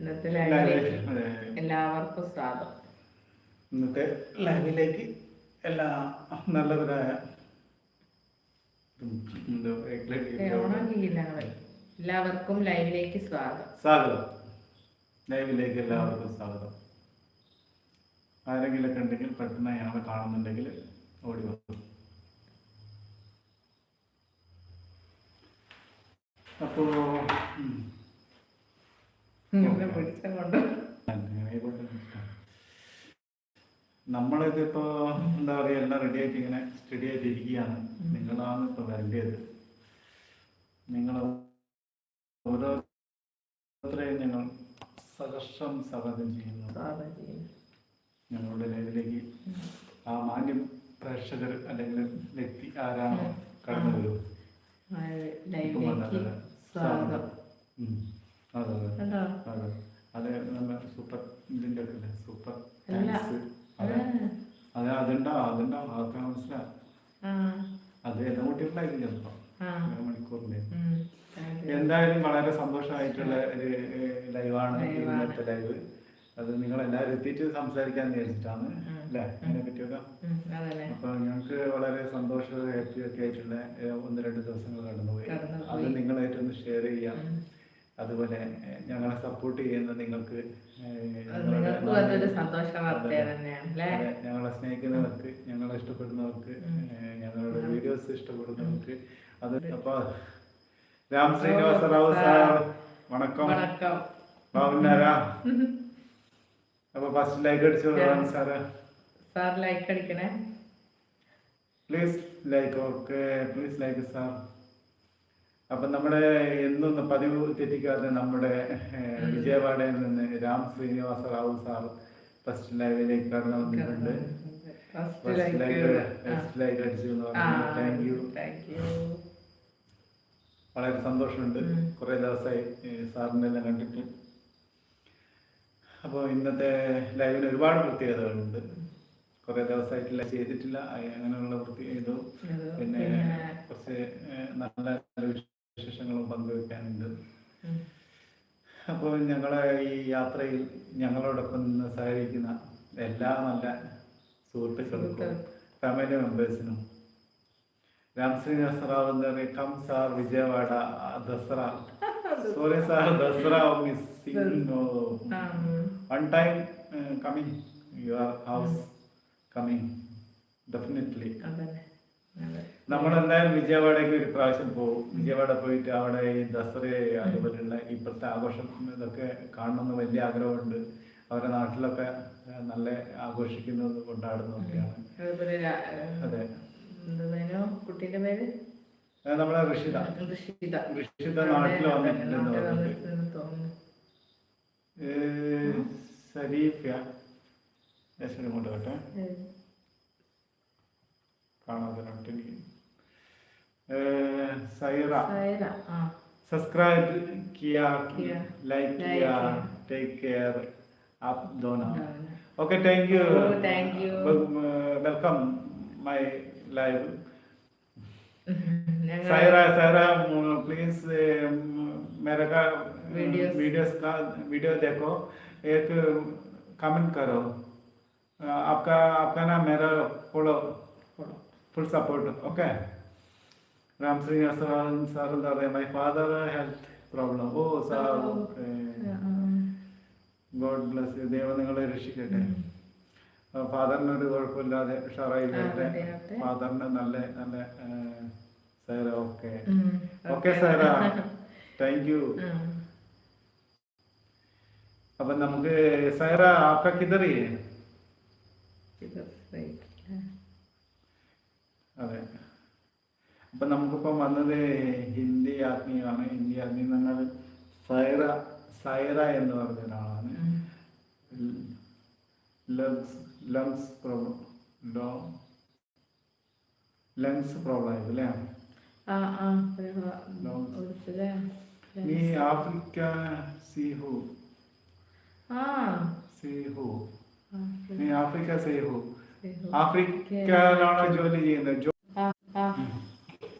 ഇന്നത്തെ ലൈവിലേക്ക് എല്ലാവർക്കും സ്വാഗതം. ഇന്നത്തെ ലൈവിലേക്ക് എല്ലാ നല്ലവരായ എല്ലാവർക്കും ലൈവിലേക്ക് സ്വാഗതം. സ്വാഗതം. ലൈവിലേക്ക് എല്ലാവർക്കും സ്വാഗതം. ആരെങ്കിലൊക്കെ ഉണ്ടെങ്കിൽ പെട്ടെന്ന് ഞങ്ങളെ കാണുന്നുണ്ടെങ്കിൽ ഓടി വന്നു അപ്പോ ഉം, ഇങ്ങനെ പിടിച്ച കൊണ്ട് അങ്ങനെ കൊണ്ട് നമ്മളിതിപ്പോ എന്താ പറയാ എല്ലാം റെഡി ആയിട്ട് ഇങ്ങനെ സ്റ്റഡി ആയിട്ട് ഇരിക്കുകയാണ്. നിങ്ങളാണ് ഇപ്പൊ വരേണ്ടത്. നിങ്ങൾ ഓരോരുത്തരെയും ഞങ്ങൾ സഹർഷം സ്വാഗതം ചെയ്യുന്നു. ഞങ്ങളുടെ ലൈവിലേക്ക് ആ മാന്യം പ്രേക്ഷകർ അല്ലെങ്കിൽ വ്യക്തി ആരാണോ കടന്നു വരും ലൈവിലേക്ക് സ്വാഗതം. കണ്ടോ? അതെ. അതെ നല്ല സൂപ്പർ ഇതിന്റെ ഒക്കെ സൂപ്പർ താങ്ക്സ് അതെ. അതെ അതുണ്ടാവും അതുണ്ടാവും അതൊക്കെ മനസ്സിലാവും ആ. അത് എല്ലാം കുട്ടികളായിരിക്കും ചിലപ്പോ ആ. മണിക്കൂറിന്റെ ഉം. Thank you. എന്തായാലും വളരെ സന്തോഷമായിട്ടുള്ള ഒരു ലൈവാണ് ഇന്നത്തെ ലൈവ്. അത് നിങ്ങൾ എല്ലാവരും എത്തിയിട്ട് സംസാരിക്കാൻ വിചാരിച്ചിട്ടാണ്. അല്ലെ? അതിനെ പറ്റിയൊക്കെ. അപ്പൊ ഞങ്ങൾക്ക് വളരെ സന്തോഷവും ഹാപ്പി ഒക്കെ ആയിട്ടുള്ള ഒന്ന് രണ്ട് ദിവസങ്ങൾ കടന്നുപോയി. അത് നിങ്ങളായിട്ടൊന്ന് ഷെയർ ചെയ്യാം. അതുപോലെ ഞങ്ങളെ സപ്പോർട്ട് ചെയ്യുന്ന നിങ്ങൾക്ക് ഞങ്ങളെ സ്നേഹിക്കുന്നവർക്ക് ഞങ്ങളെ ഇഷ്ടപ്പെടുന്നവർക്ക് ഞങ്ങളുടെ വീഡിയോസ് ഇഷ്ടപ്പെടുന്നവർക്ക് അത് അപ്പൊ രാം ശ്രീനിവാസ റാവു സാർ. വണക്കം. വണക്കം. ബാബുനാരാ അപ്പൊ ഫസ്റ്റ് ലൈക്ക് അടിച്ചു Ram sir sir. Like അടിക്കണേ. Please like okay please like sir അപ്പം നമ്മുടെ എന്നൊന്ന് പതിവ് തെറ്റിക്കാതെ നമ്മുടെ വിജയവാഡയിൽ നിന്ന് രാം ശ്രീനിവാസ റാവു സാർ ഫസ്റ്റ് ലൈവിലേക്ക് കടന്നു വന്നിട്ടുണ്ട്. First like like first like അടിച്ചു എന്ന് ആ പറഞ്ഞു. താങ്ക് യു വളരെ സന്തോഷമുണ്ട്. കുറേ ദിവസമായി സാറിനെ എല്ലാം കണ്ടിട്ട്. അപ്പോൾ ഇന്നത്തെ ലൈവിന് ഒരുപാട് പ്രത്യേകതകളുണ്ട്. കുറേ ദിവസമായിട്ടില്ല ചെയ്തിട്ടില്ല. അങ്ങനെയുള്ള വൃത്തി ഇതും. പിന്നെ കുറച്ച് നല്ല വിശേഷങ്ങളും പങ്കുവെക്കാനുണ്ട്. അപ്പോൾ ഞങ്ങളെ ഈ യാത്രയിൽ ഞങ്ങളോടൊപ്പം നിന്ന് സഹകരിക്കുന്ന എല്ലാ നല്ല സുഹൃത്തുക്കൾക്കും ഫാമിലി മെമ്പേഴ്സിനും രാം ശ്രീനിവാസ റാവു എന്താ പറയുക come sir Vijayawada Dasara. Sorry sir Dasara missing one time coming your house coming definitely. നമ്മൾ എന്തായാലും വിജയവാഡയ്ക്ക് ഒരു പ്രാവശ്യം പോകും വിജയവാഡ പോയിട്ട് അവിടെ ഈ ദസറ അതുപോലെയുള്ള ഇപ്പോഴത്തെ ആഘോഷം ഇതൊക്കെ കാണണമെന്ന് വലിയ ആഗ്രഹമുണ്ട്. അവരുടെ നാട്ടിലൊക്കെ നല്ല ആഘോഷിക്കുന്നത് കൊണ്ടാടുന്നതൊക്കെയാണ്. അതെ. കുട്ടീന്റെ പേര്? നമ്മളെ ഋഷിത. ഋഷിത. നാട്ടിൽ വന്നിട്ടുണ്ടെന്ന് നാട്ടിൽ പറഞ്ഞിട്ട്. തോന്നുന്നു. ഏഹ്, സരീഫ യെസ് ഇങ്ങോട്ട് കേട്ടെ ഉം. കാണാതെ നോട്ട് എനിക്ക് ഏഹ്, സൈറ സൈറ ആ सब्सक्राइब किया किया, लाइक like किया किया। टेक केयर आप दोनों ഉണ്ടാവുന്നെ. Okay thank you Oh, thank you. Welcome my live ഞങ്ങൾ सायरा सायरा प्लीज मेरे का Videos. वीडियोस का वीडियो देखो एक कमेंट करो अ, आपका आपका नाम मेरा follow full support okay Ram Srinivasa sir എന്താ പറയുക my father health problem oh sir okay God bless you ദൈവം നിങ്ങളെ രക്ഷിക്കട്ടെ. ഫാദറിനൊരു കുഴപ്പമില്ലാതെ ഉഷാറായി വരട്ടെ. ഫാദറിന് നല്ല നല്ല Saira okay. Okay Sara thank you അപ്പൊ നമുക്ക് സാറാ ആപ്ക കിതറി. ഇത് right. അതെ. അപ്പൊ നമുക്കിപ്പം വന്നത് ഹിന്ദി ആത്മീയമാണ്. ഹിന്ദി ആത്മീയം നമ്മൾ സൈറ സൈറ എന്ന് പറഞ്ഞ ഒരാളാണ്. ലംസ് ലങ്സ് ലങ്സ് പ്രോബ്ലം ലോ ലങ്സ് പ്രോബ്ലം ആയിരുന്നു അല്ലേ. നീ ആഫ്രിക്ക സീഹു സീഹു നീ ആഫ്രിക്ക സിഹു. ആഫ്രിക്കയിലാണോ ജോലി ചെയ്യുന്നത് ജോ ആ ആ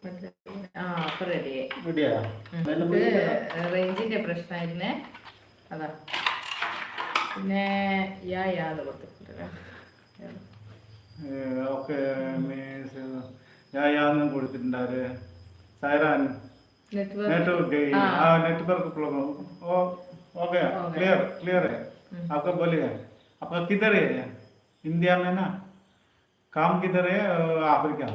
മറ്റേ ആ അപ്പൊ റെഡിയായി ഇവിടെയാ ഇത് റേഞ്ചിന്റെ പ്രശ്നമായിരുന്നേ അതാ പിന്നെ യാ യാന്ന് കൊടുത്തിട്ടുണ്ടല്ലോ ഓക്കെ മീൻസ് ഞാൻ യാന്നും കൊടുത്തിട്ടുണ്ടാര് സൈറാൻ നെറ്റ്വർക്ക് नेटवर्क हाँ। हाँ नेटवर्क प्रॉब्लम ओ हो गया हो गया। क्लियर क्लियर है हम्म। आपका बोलिए आपका किधर है इंडिया में ना काम किधर है अ, अफ्रीका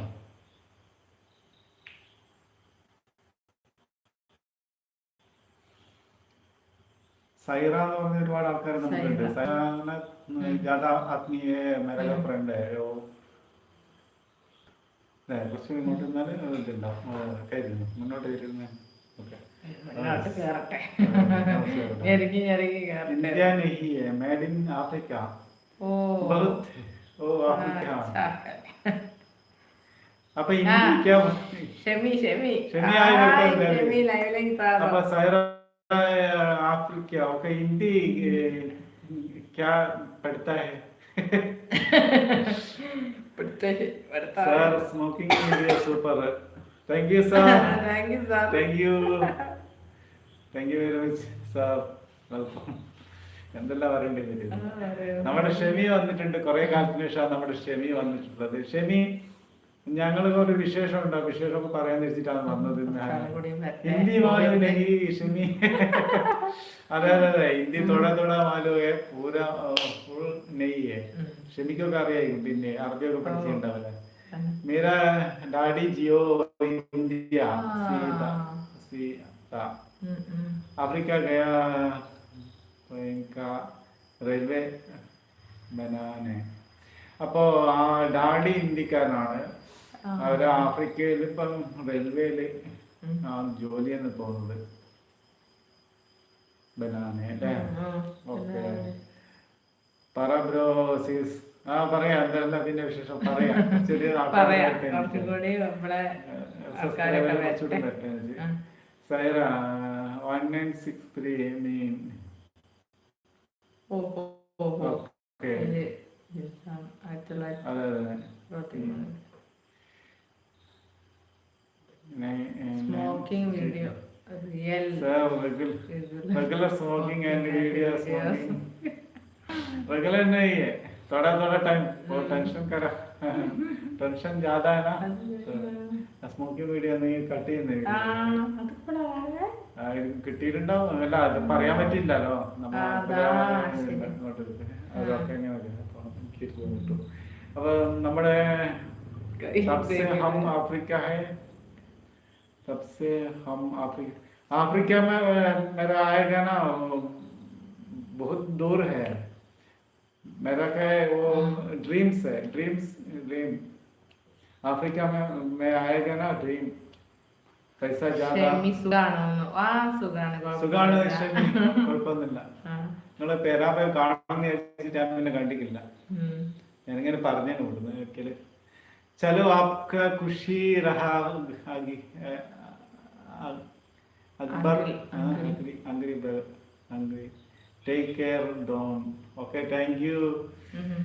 സൈറ എന്ന് പറഞ്ഞ ഒരുപാട് ആൾക്കാർ നമുക്കുണ്ട് സൈറ. സൈറ ജ്യാദ ആത്മീയ മേര ഫ്രണ്ട് കുറച്ച് ഇങ്ങോട്ട് നിന്നാല് ഇതുണ്ടാവും കയറുന്നു മുന്നോട്ട് കയറുന്നു ഓക്കെ മുന്നോട്ട് കേറട്ടെ നമസ്കാരം. ഞെരുക്കി ഞെരുക്കി ओ अच्छा है அப்ப இன்னும் क्या सेमी सेमी सेमी आई बोलते हैं सेमी लाइव लाइव था अब सायरा आप क्या ओके हिंदी क्या पढ़ता है पढ़ते पढ़ता sir smoking is super thank you sir thank you sir thank you thank you very much sir welcome എന്തെല്ലാം വരേണ്ടിയിരുന്നു നമ്മുടെ ഷെമി വന്നിട്ടുണ്ട്. കുറെ കാലത്തിന് ശേഷം നമ്മുടെ ഷെമി വന്നിട്ടുള്ളത്. ഷെമി ഞങ്ങൾ ഒരു വിശേഷം ഉണ്ടാവും വിശേഷമൊക്കെ പറയാൻ വെച്ചിട്ടാണ് വന്നത് ഹിന്ദി മാലൂലെ ഈ ഷെമി. അതെ അതെ അതെ. ഹിന്ദി തൊഴ തൊട മാലുവെ പൂര ഫുൾ നെയ്യേ. ഷെമിക്കൊക്കെ അറിയായിരിക്കും. പിന്നെ അറബിയൊക്കെ പഠിച്ചിട്ടുണ്ടാവില്ല? മേര ഡാഡി ജിയോ ഇന്ത്യ. ആഫ്രിക്ക ബനാനെ. അപ്പോ ആ ഡാഡി ഇന്ത്യക്കാരനാണ്. അവർ ആഫ്രിക്കയിൽ ഇപ്പം റെയിൽവേയിൽ ആ ജോലി എന്ന് തോന്നുന്നത് ബനാനെ അല്ലേ? ഓക്കെ. പറ ബ്രോ സീസ് ആ പറയാം. എന്തെല്ലാം അതിന്റെ വിശേഷം? പറയാം. ചെറിയ. Saira one nine six three mean ഓ ഓ. ഓ. ഓ ഓക്കെ ഇതില് ജിൻസാണ് ആയിരത്തി തൊള്ളായിരത്തി അതെ അതെ അറുപത്തി മൂന്ന് smoking video real regular smoking and video smoking regular नहीं है थोड़ा थोड़ा टाइम वो टेंशन करा टेंशन ज्यादा है ना സ്മോക്കിംഗ് വീഡിയോ നീ കട്ട് ചെയ്യുന്ന ആ അതിപ്പോഴാ ആ, ഇത് കിട്ടിയിട്ടുണ്ടാവും അല്ല അത് പറയാൻ പറ്റില്ലല്ലോ നമ്മൾ ആ, അതാ, ശരി. ഇങ്ങോട്ട് എടുത്ത്. അതൊക്കെ എങ്ങനെ വരും അപ്പൊ എനിക്ക് തോന്നിട്ടു അപ്പൊ നമ്മുടെ सबसे हम अफ्रीका है सबसे हम अफ्रीका अफ्रीका में अ, मेरा आएगा ना वो बहुत दूर है मेरा क्या है वो ड्रीम्स है ड्रीम्स ड्रीम अफ्रीका में मैं आएगा ना ड्रीम पैसा ज्यादा ഷെമി സുഖാണോ ആ സുഖാണ് സുഖാണ് കുഴപ്പമൊന്നുമില്ല. ശരി കുഴപ്പമൊന്നുമില്ല ആ, നിങ്ങളെ പേരാപ്പ കാണാമെന്ന് വിചാരിച്ചിട്ട് ഞാൻ പിന്നെ കണ്ടിട്ടില്ല ഉം. ഞാനിങ്ങനെ പറഞ്ഞു കൊടുക്കുന്നു ഒരിക്കല് ചലോ ആപ്ക ഖുഷി റഹാ ആഗി ഏ, ആ, Akbar Uncle, uncle. Agree agree agree take care don okay thank you um.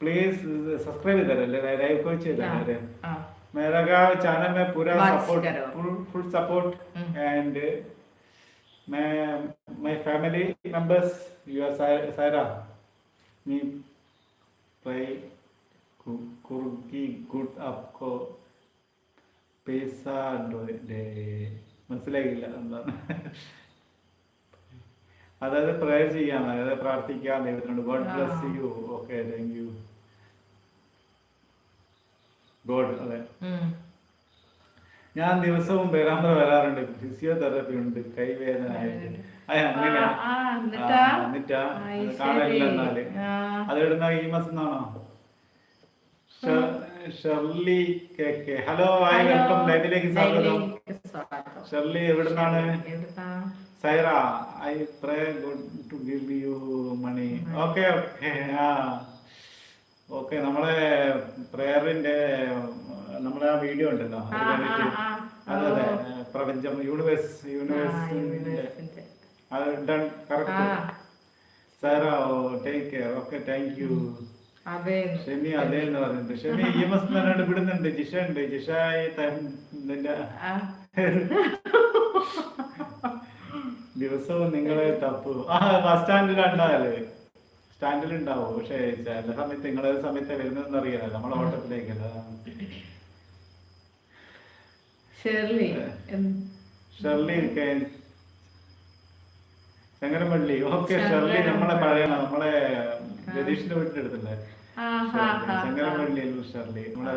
Please subscribe इधर लाइव को चाहिए हाँ, मेरे हाँ, मेरा का चैनल में पूरा Watch सपोर्ट करो। Full full support hmm. And my my family members you are Sarah me play kurgi good up ko pesa de മനസ്സിലായില്ല എന്താണ് അതായത് പ്രയർ ചെയ്യാൻ അതായത് പ്രാർത്ഥിക്കാൻ ദൈവത്തിനോട് God bless you okay thank you God അതെ ഞാൻ ദിവസവും പേരാമ്പ്ര വരാറുണ്ട്. ഫിസിയോതെറാപ്പി ഉണ്ട് കൈവേദന ആയിട്ട് എന്നിട്ടാ? ശരി. എന്നാൽ ആ. അത് എവിടുന്ന ഈ മാസന്നാണോ ഷെർലി കെ ഹലോ ഹായ് വെൽക്കം. ലൈവിലേക്ക് സ്വാഗതം. ഷെർലി എവിടുന്നാണ്? Saira I pray good to give you money. Okay okay. ആ. ഓക്കെ നമ്മളെ പ്രേയറിന്റെ നമ്മളെ ആ വീഡിയോ ഉണ്ടല്ലോ. അതെ അതെ. പ്രപഞ്ചം യൂണിവേഴ്സ് യൂണിവേഴ്സിന്റെ യൂണിവേഴ്സിന്റെ. അത് done correct Saira take care okay thank you Shemi അതേ എന്ന് പറഞ്ഞിട്ടുണ്ട് ഷെമി ഇ എം എസ് തന്നെ വിടുന്നുണ്ട്. ജിഷ ഉണ്ട്. ജിഷ ദിവസവും നിങ്ങളെ തപ്പു. ആ ബസ് സ്റ്റാൻഡിൽ കണ്ടാൽ. സ്റ്റാൻഡിൽ ഉണ്ടാവും. പക്ഷേ ചില സമയത്ത് നിങ്ങളെ സമയത്ത് വരുന്നതെന്ന് അറിയാലോ. നമ്മളെ ഓട്ടത്തിലേക്കല്ല ഷെർലി? ഷെർലി ഓക്കെ ഷെർലി നമ്മളെ പഴയ നമ്മളെ രതീഷിന്റെ വീട്ടിന്റെ അടുത്തല്ലേ ഷെർലി നമ്മളെ.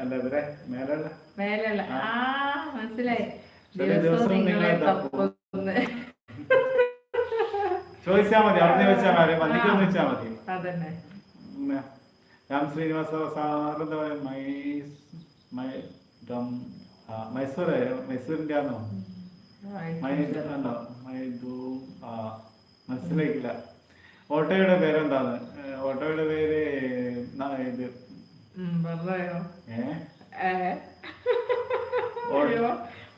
അല്ല ഇവരെ? മേലല്ല? മേലല്ല. ആ. മനസ്സിലായി. ദിവസം നിങ്ങളെ ചോദിച്ചാ മതി അവിടെ ചോദിച്ചാൽ മതി വന്നിക്കൊന്ന് വെച്ചാൽ മതി. രാം ശ്രീനിവാസ സാറിന്റെ മൈ മൈ ഡം ആ, മൈസൂര് മൈസൂരിന്റെ ആണോ മനസ്സിലാക്കില്ല ഓട്ടോയുടെ പേരെന്താണ്? ഓട്ടോയുടെ പേര് ഇത്?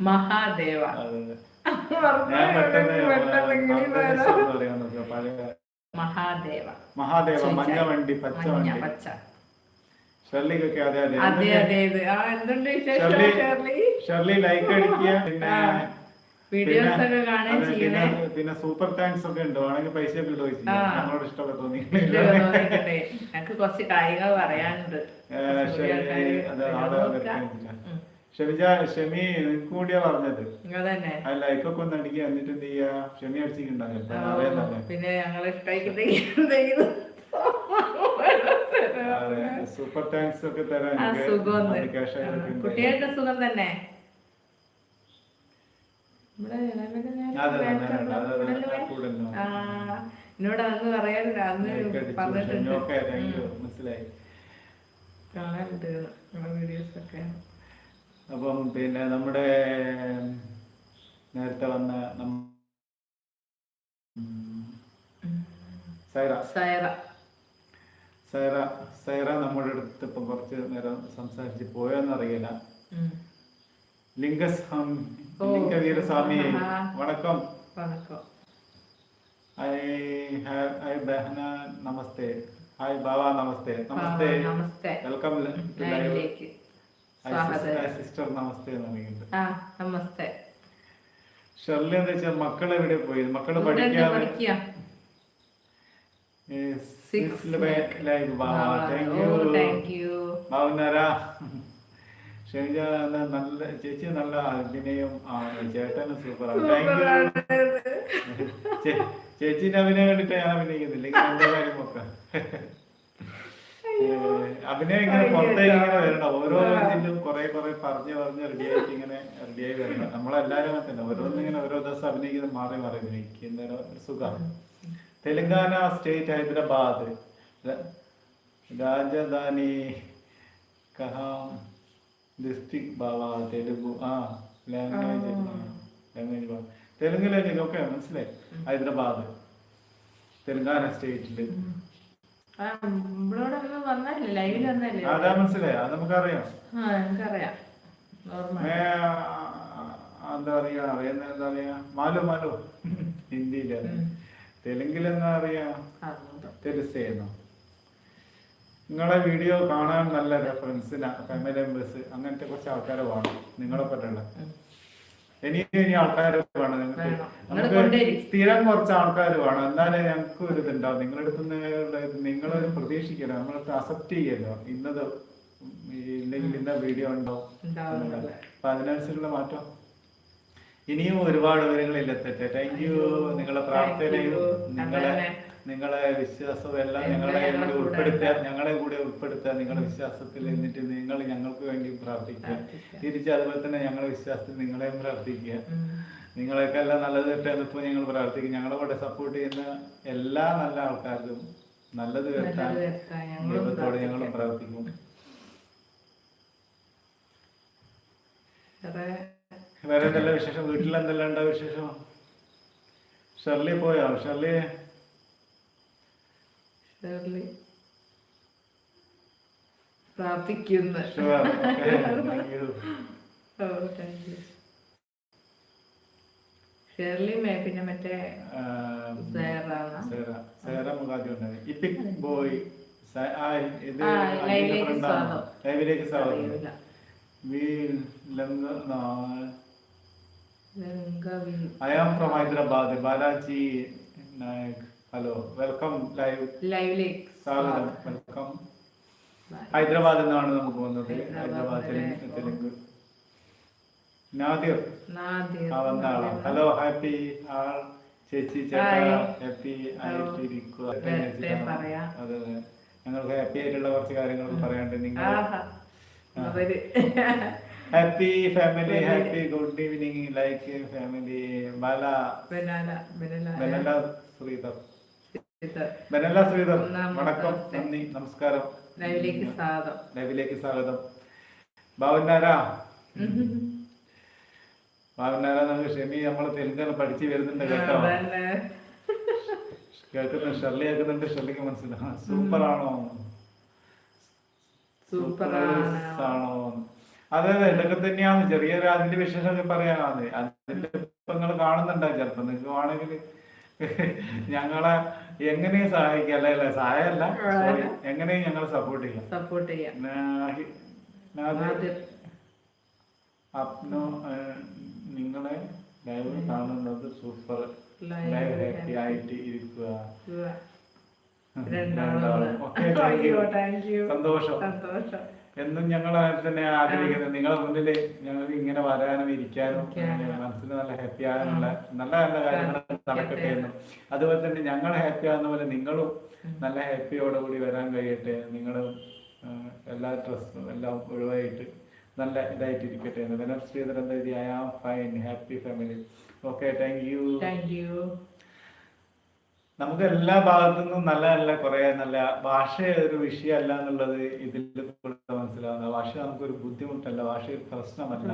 മഹാദേവ. ഞാൻ പെട്ടെന്ന് മഹാദേവ. മഹാദേവ. മഞ്ഞ വണ്ടി പച്ച വണ്ടി പച്ച. ഷെർലിക്കൊക്കെ അതെ അതെ. അതെ എന്തുണ്ട്? Shirley Shirley? ലൈക്ക് അടിക്കുക പിന്നെ വീഡിയോസ് പിന്നെ- ഒക്കെ കാണുകയും ചെയ്യണേ. പിന്നെ- പിന്നെ സൂപ്പർ താങ്ക്സ് ഒക്കെ ഉണ്ട്. വേണമെങ്കിൽ പൈസ ഒക്കെ ഞങ്ങളോട് ഇഷ്ടമൊക്കെ തോന്നി. തോന്നിക്കട്ടെ കുറച്ച് കായിക പറയാനുണ്ട്. ഷെമിജ ഷെമി നിനക്ക് കൂടിയാ പറഞ്ഞത്. അല്ല ലൈക്കൊക്കെ ഒന്ന് അടിക്കുക എന്നിട്ട് എന്ത് ചെയ്യാ? ഷെമി അടിച്ചിട്ടുണ്ടാകും പിന്നെ ഞങ്ങൾ ഇഷ്ടമായിട്ട് എന്തെങ്കിലും അതെ സൂപ്പർ താങ്ക്സ് ഒക്കെ തരാൻ സുഖം. കുട്ടികൾക്ക് സുഖം തന്നെ. എന്നോട് അന്ന് പറയാൻ അന്ന് പറഞ്ഞിട്ടുണ്ട്. കാണാറുണ്ട് വീഡിയോസ് ഒക്കെ. അപ്പം പിന്നെ നമ്മുടെ നേരത്തെ വന്ന സൈറ. സൈറ. സൈറ സൈറ നമ്മുടെ അടുത്ത് ഇപ്പം കുറച്ച് നേരം സംസാരിച്ച് പോയോന്നറിയില്ല. ഓ. ലിംഗവീരസ്വാമി. വണക്കം. ഹായ് ഹായ് നമസ്തേ. ഹായ് ബാബ നമസ്തേ. നമസ്തേ. വെൽക്കം സിസ്റ്റർ നമസ്തേ എന്ന് നമസ്തേ. ഷെർലി എന്താ വെച്ചാൽ മക്കൾ എവിടെ പോയി? മക്കൾ ഇവിടെ പഠിക്കുക Six live thank oh you thank you നല്ല ചേച്ചി നല്ല അഭിനയം ചേട്ടനും യു ചേച്ചിന്റെ അഭിനയം കണ്ടിട്ട് ഞാൻ അഭിനയിക്കുന്നില്ല. എന്റെ കാര്യം നോക്കാം. അഭിനയം ഇങ്ങനെ പുറത്തേക്ക് ഇങ്ങനെ വരണം. ഓരോ ഇതിലും കുറെ കുറെ പറഞ്ഞ് പറഞ്ഞ് റെഡി ആയിട്ട് ഇങ്ങനെ റെഡി ആയി വരണം. നമ്മളെല്ലാരും തന്നെ ഓരോന്നിങ്ങനെ ഓരോ ദിവസം അഭിനയിക്കുന്നത് മാറി മാറി അഭിനയിക്കുന്നതിന് ഒരു സുഖമാണ് തെലങ്കാന സ്റ്റേറ്റ് ഹൈദരാബാദ്. രാജധാനി കഹാം ഡിസ്ട്രിക്ട് ബാബ തെലുഗു ആ ലാംഗ്വേജ് ലാംഗ്വേജ് ബാബ ലാംഗ്വേജ് ഒക്കെ മനസ്സിലായി. ഹൈദരാബാദ് തെലങ്കാന സ്റ്റേറ്റിൽ അതാ മനസ്സിലായി. അത് നമുക്കറിയാം. എന്താ പറയാ? അറിയുന്ന എന്താ പറയാ? മാലു മാലു. ഹിന്ദിയിൽ. തെലുങ്കിൽ എന്താ അറിയാ തെലുസേന്നോ. നിങ്ങളെ വീഡിയോ കാണാൻ നല്ല റെഫറൻസിന് ഫാമിലി മെമ്പേഴ്സ് അങ്ങനത്തെ കുറച്ച് ആൾക്കാരെ വേണം നിങ്ങളെ പറ്റുള്ള ഇനിയും ഇനി ആൾക്കാർ വേണം നിങ്ങൾക്ക് നമുക്ക്. സ്ഥിരം കുറച്ച് ആൾക്കാർ വേണം. എന്നാലേ ഞങ്ങൾക്ക് ഒരു ഇതുണ്ടാവും. നിങ്ങളുടെ അടുത്ത് നിങ്ങളൊരു പ്രതീക്ഷിക്കണം നമ്മളടുത്ത് അക്സെപ്റ്റ് ചെയ്യല്ലോ ഇന്നത് ഇല്ലെങ്കിൽ ഇന്ന വീഡിയോ ഉണ്ടോ അപ്പൊ അതിനനുസരിച്ചുള്ള മാറ്റം ഇനിയും ഒരുപാട് വിവരങ്ങളിൽ എത്തട്ടെ. താങ്ക് യു നിങ്ങളെ പ്രാർത്ഥനയും നിങ്ങളെ നിങ്ങളെ വിശ്വാസവും എല്ലാം ഞങ്ങളെ കൂടെ ഉൾപ്പെടുത്തുക ഞങ്ങളെ കൂടെ ഉൾപ്പെടുത്തുക നിങ്ങളുടെ വിശ്വാസത്തിൽ എന്നിട്ട് നിങ്ങൾ ഞങ്ങൾക്ക് വേണ്ടി പ്രാർത്ഥിക്കുക. തിരിച്ച് അതുപോലെ തന്നെ ഞങ്ങളുടെ വിശ്വാസത്തിൽ നിങ്ങളെയും പ്രാർത്ഥിക്കുക. നിങ്ങളൊക്കെ നിങ്ങളെയൊക്കെ എല്ലാം നല്ലത് കിട്ടാനിപ്പോൾ ഞങ്ങൾ പ്രാർത്ഥിക്കും. ഞങ്ങളെ കൂടെ സപ്പോർട്ട് ചെയ്യുന്ന എല്ലാ നല്ല ആൾക്കാർക്കും നല്ലത് വരുത്താൻ ഞങ്ങളും ദൈവത്തോട് ഞങ്ങളും പ്രാർത്ഥിക്കാം. വേറെ എന്തെല്ലാം വിശേഷം? വീട്ടിൽ എന്തെല്ലാം ഉണ്ടോ വിശേഷം? ഷെർലി പോയോ? ഷെർലി? ഷേർലി. പ്രാർത്ഥിക്കുന്നു. ഷേർലി മേ പിന്നെ മറ്റേ സേറാണ് സേറ സേറ. മുഖാതി ഉണ്ടായി ഇപ്പിക് ബോയ്. ഇത് ലൈവിലേക്ക് സ്വാഗതം. ലൈവിലേക്ക് സ്വാഗതം we I am from Hyderabad. Balaji Naik. Hello welcome live ലൈവിലേക്ക് സ്വാഗതം. സ്വാഗതം വെൽക്കം ഹൈദരാബാദ് നിന്നാണ് നമുക്ക് വന്നത് ഹൈദരാബാദ് തെലുങ്ക് നാദിർ. വന്ന ആളാണ് ഹലോ ഹാപ്പി ആൾ. ചേച്ചി ചേട്ടാ. ഹാപ്പി. ആയിട്ടിരിക്കുക. അതെ ഞങ്ങൾക്ക് ഹാപ്പി ആയിട്ടുള്ള കുറച്ച് കാര്യങ്ങൾ പറയാണ്ട്. നിങ്ങൾ happy family happy good evening like family ബല ബനാന ബനല ബനല ശ്രീധർ ബനല ശ്രീധർ വണക്കം. നന്ദി നമസ്കാരം. ലൈവിലേക്ക് സ്വാഗതം. ലൈവിലേക്ക് സ്വാഗതം. ഭാവനാര ഭാവനാര നമുക്ക് ഷെമി നമ്മൾ തെലുങ്കാണ് പഠിച്ചു വരുന്നുണ്ട് കേട്ടോ. അതന്നെ. കേൾക്കുന്നു ഷെർലി കേൾക്കുന്നുണ്ട് ഷെർലിക്ക് മനസ്സിലാവും സൂപ്പറാണ്? ആണോ? അതെ അതെ ഇതൊക്കെ തന്നെയാണ്. ചെറിയൊരു അതിന്റെ വിശേഷമൊക്കെ പറയാനാണ്. അതിന്റെ നിങ്ങൾ കാണുന്നുണ്ടാവും ചിലപ്പോ. നിങ്ങൾക്ക് വേണമെങ്കിൽ ഞങ്ങളെ എങ്ങനെയും സഹായിക്കാം? അല്ലെ അല്ലെ? സഹായമല്ല. എങ്ങനെയും ഞങ്ങളെ സപ്പോർട്ട് ചെയ്യാം. സപ്പോർട്ട് ചെയ്യാം. അപ്നോ നിങ്ങളെ ലൈവ് കാണുന്നത് സൂപ്പർ ലൈവ് ഹാപ്പി. ആയിട്ട് ഇരിക്കുക. സന്തോഷം. സന്തോഷം. എന്നും ഞങ്ങൾ തന്നെ ആഗ്രഹിക്കുന്നത്. നിങ്ങളെ മുന്നിൽ ഞങ്ങൾ ഇങ്ങനെ വരാനും ഇരിക്കാനും. മനസ്സിന് നല്ല ഹാപ്പി ആകാനുള്ള നല്ല നല്ല കാര്യങ്ങൾ നടക്കട്ടെ എന്നും അതുപോലെ തന്നെ ഞങ്ങൾ ഹാപ്പി ആകുന്ന പോലെ നിങ്ങളും നല്ല ഹാപ്പിയോടുകൂടി വരാൻ കഴിയട്ടെ. നിങ്ങളും ഏഹ്, എല്ലാ ഡ്രസ്സും എല്ലാം ഒഴിവായിട്ട് നല്ല ഇതായിട്ട് ഇരിക്കട്ടെ എന്ന് Sreedharan I am fine happy family okay thank you thank you നമുക്ക് എല്ലാ ഭാഗത്തു നിന്നും നല്ല നല്ല കുറെ നല്ല ഭാഷ ഒരു വിഷയമല്ല എന്നുള്ളത് ഇതിൽ കൂടെ മനസ്സിലാവുന്നത്. ഭാഷ നമുക്കൊരു ബുദ്ധിമുട്ടല്ല ഭാഷ ഒരു പ്രശ്നമല്ല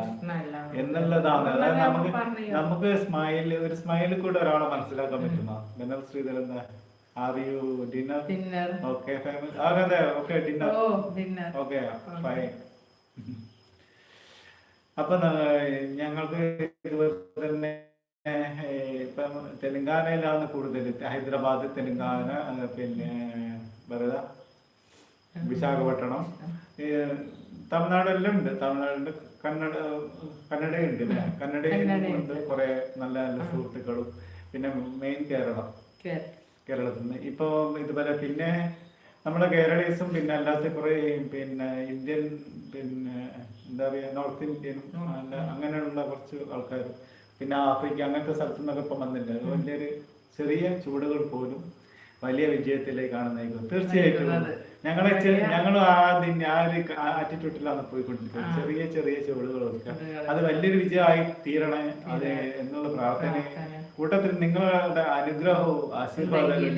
എന്നുള്ളതാണ്. അതായത് നമുക്ക് നമുക്ക് സ്മൈൽ ഒരു സ്മൈലിൽ കൂടെ ഒരാളെ മനസ്സിലാക്കാൻ പറ്റുന്ന? Benal Sreedharan are you dinner dinner okay family അതെ okay dinner oh dinner okay fine അപ്പൊ ഞങ്ങൾക്ക് ഇതുപോലെ തന്നെ ഇപ്പം തെലങ്കാനയിലാണ് കൂടുതൽ ഹൈദരാബാദ് തെലങ്കാന പിന്നെ പറയുക വിശാഖപട്ടണം. തമിഴ്നാടെല്ലാം ഉണ്ട് തമിഴ്നാടിന്റെ കന്നഡ കന്നഡയുണ്ട് അല്ലേ കന്നഡയിലും കന്നഡയുണ്ട്. ഉണ്ട് കുറെ നല്ല നല്ല സുഹൃത്തുക്കളും. പിന്നെ മെയിൻ കേരളം. കേരളം കേരളത്തിൽ നിന്ന്. ഇപ്പോൾ ഇതുപോലെ പിന്നെ നമ്മുടെ കേരളീസും പിന്നെ അല്ലാത്ത കുറേ പിന്നെ ഇന്ത്യൻ പിന്നെ എന്താ പറയുക നോർത്ത് ഇന്ത്യൻ അല്ല അങ്ങനെയുള്ള കുറച്ച് ആൾക്കാർ പിന്നെ ആഫ്രിക്ക അങ്ങനത്തെ സ്ഥലത്തു നിന്നൊക്കെ ഇപ്പം വന്നിട്ടുണ്ട്. അത് വലിയൊരു ചെറിയ ചൂടുകൾ പോലും വലിയ വിജയത്തിലേക്കാണ് നയിക്കുന്നത് തീർച്ചയായിട്ടും. ഞങ്ങളെ ഞങ്ങൾ ആ ദിന- ആ ഒരു ആറ്റിറ്റ്യൂഡിലാണ് പോയിക്കൊണ്ടിരിക്കുന്നത്. ചെറിയ ചെറിയ ചുവടുകൾ ഒതുക്കുക അത്. വലിയൊരു വിജയമായി തീരണേ. അത് എന്നുള്ള പ്രാർത്ഥന. കൂട്ടത്തിൽ നിങ്ങളുടെ അനുഗ്രഹവും ആശീർവാദവും